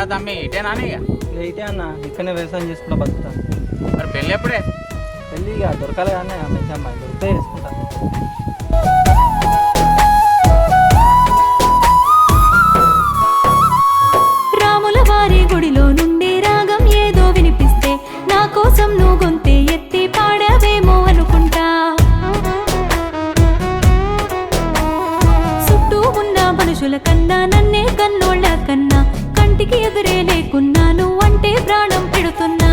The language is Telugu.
ఇటేనా ఇక? ఇక ఇటే అన్న. ఇక్కడనే వ్యవసాయం చేసుకుంటా బతుకుతాను మరి పెళ్ళి ఎప్పుడే? పెళ్ళి ఇక దొరకాలి కానీ మంచి అమ్మాయి దొరికితే చేసుకుంటాను రాముల వారి గుడిలో నుండి రాగం ఏదో వినిపిస్తే నా కోసం నువ్వు గొంతే ఎత్తి పాడవేమో అనుకుంటా. చుట్టూ ఉన్న మనుషుల కన్నా నన్నే కన్నోళ్ళ కన్నా నీకు ఎదురే లేకున్నా నువ్వంటే ప్రాణం పెడుతున్నా.